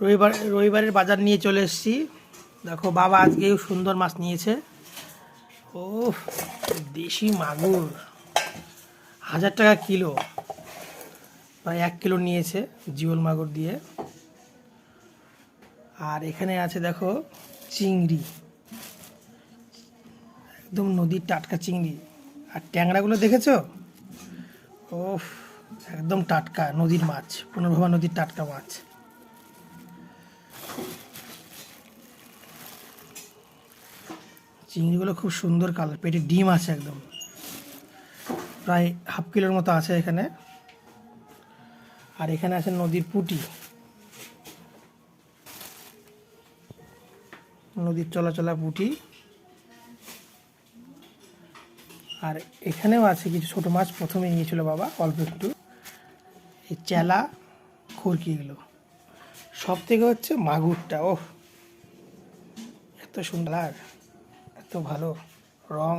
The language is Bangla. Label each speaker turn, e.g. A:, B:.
A: রবিবার, রবিবারের বাজার নিয়ে চলে এসেছি। দেখো, বাবা আজকেও সুন্দর মাছ নিয়েছে। ও দেশি মাগুর। হাজার টাকা কিলো। প্রায় এক কিলো নিয়েছে জিওল মাগুর দিয়ে। আর এখানে আছে, দেখো, চিংড়ি। একদম নদীর টাটকা চিংড়ি। আর ট্যাংরাগুলো দেখেছ? ও একদম টাটকা নদীর মাছ, পুনর্ভবা নদীর টাটকা মাছ। চিংড়িগুলো খুব সুন্দর কালার, পেটে ডিম আছে একদম। প্রায় হাফ কিলোর মতো আছে এখানে। আর এখানে আছে নদীর পুটি। নদীর চলাচলা পুটি। আর এখানেও আছে কিছু ছোট মাছ প্রথমে নিয়েছিল বাবা, অল্প একটু। এই চেলা, খুরকি এগুলো। সব থেকে হচ্ছে মাগুরটা, ওহ, এত সুন্দর। এত ভালো রং।